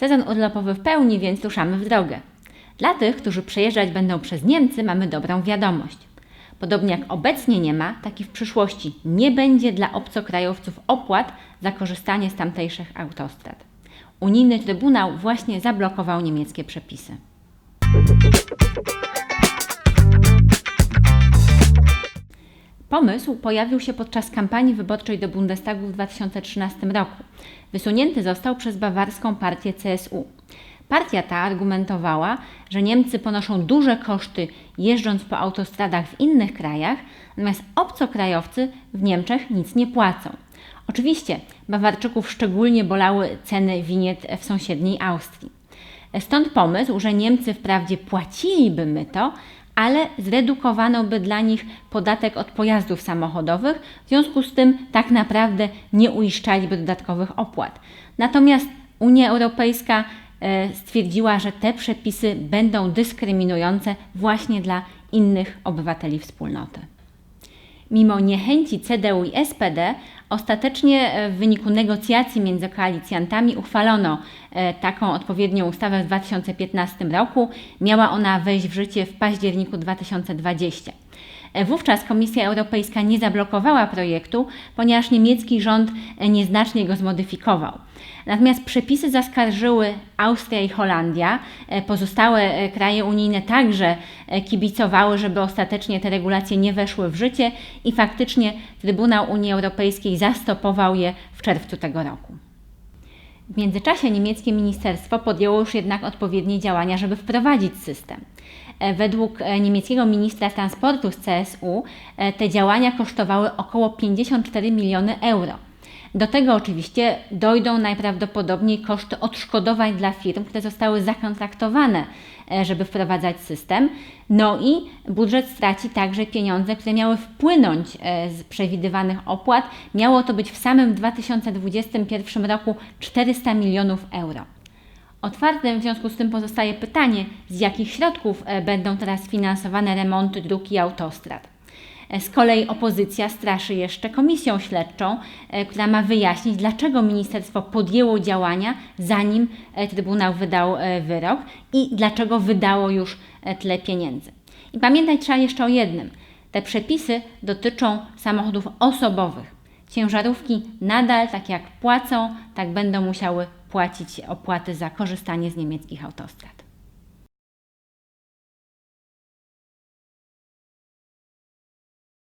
Sezon urlopowy w pełni, więc ruszamy w drogę. Dla tych, którzy przejeżdżać będą przez Niemcy, mamy dobrą wiadomość. Podobnie jak obecnie nie ma, tak i w przyszłości nie będzie dla obcokrajowców opłat za korzystanie z tamtejszych autostrad. Unijny Trybunał właśnie zablokował niemieckie przepisy. Pomysł pojawił się podczas kampanii wyborczej do Bundestagu w 2013 roku. Wysunięty został przez bawarską partię CSU. Partia ta argumentowała, że Niemcy ponoszą duże koszty jeżdżąc po autostradach w innych krajach, natomiast obcokrajowcy w Niemczech nic nie płacą. Oczywiście Bawarczyków szczególnie bolały ceny winiet w sąsiedniej Austrii. Stąd pomysł, że Niemcy wprawdzie płaciliby myto, ale zredukowano by dla nich podatek od pojazdów samochodowych, w związku z tym tak naprawdę nie uiszczaliby dodatkowych opłat. Natomiast Unia Europejska e, stwierdziła, że te przepisy będą dyskryminujące właśnie dla innych obywateli wspólnoty. Mimo niechęci CDU i SPD, ostatecznie e, w wyniku negocjacji między koalicjantami uchwalono e, taką odpowiednią ustawę w 2015 roku. Miała ona wejść w życie w październiku 2020. Wówczas Komisja Europejska nie zablokowała projektu, ponieważ niemiecki rząd nieznacznie go zmodyfikował. Natomiast przepisy zaskarżyły Austria i Holandia. Pozostałe e, kraje unijne także e, kibicowały, żeby ostatecznie te regulacje nie weszły w życie i faktycznie Trybunał Unii Europejskiej zastopował je w czerwcu tego roku. W międzyczasie niemieckie ministerstwo podjęło już jednak odpowiednie działania, żeby wprowadzić system. E, Według e, niemieckiego ministra transportu z CSU e, te działania kosztowały około 54 miliony euro. Do tego oczywiście dojdą najprawdopodobniej koszty odszkodowań dla firm, które zostały zakontraktowane, e, żeby wprowadzać system. No i budżet straci także pieniądze, które miały wpłynąć e, z przewidywanych opłat. Miało to być w samym 2021 roku 400 milionów euro. Otwartym w związku z tym pozostaje pytanie, z jakich środków e, będą teraz finansowane remonty dróg i autostrad. E, Z kolei opozycja straszy jeszcze komisją śledczą, e, która ma wyjaśnić, dlaczego ministerstwo podjęło działania, zanim e, Trybunał wydał wyrok i dlaczego wydało już tyle pieniędzy. I pamiętać trzeba jeszcze o jednym. Te przepisy dotyczą samochodów osobowych. Ciężarówki nadal, tak jak płacą, tak będą musiały płacić opłaty za korzystanie z niemieckich autostrad.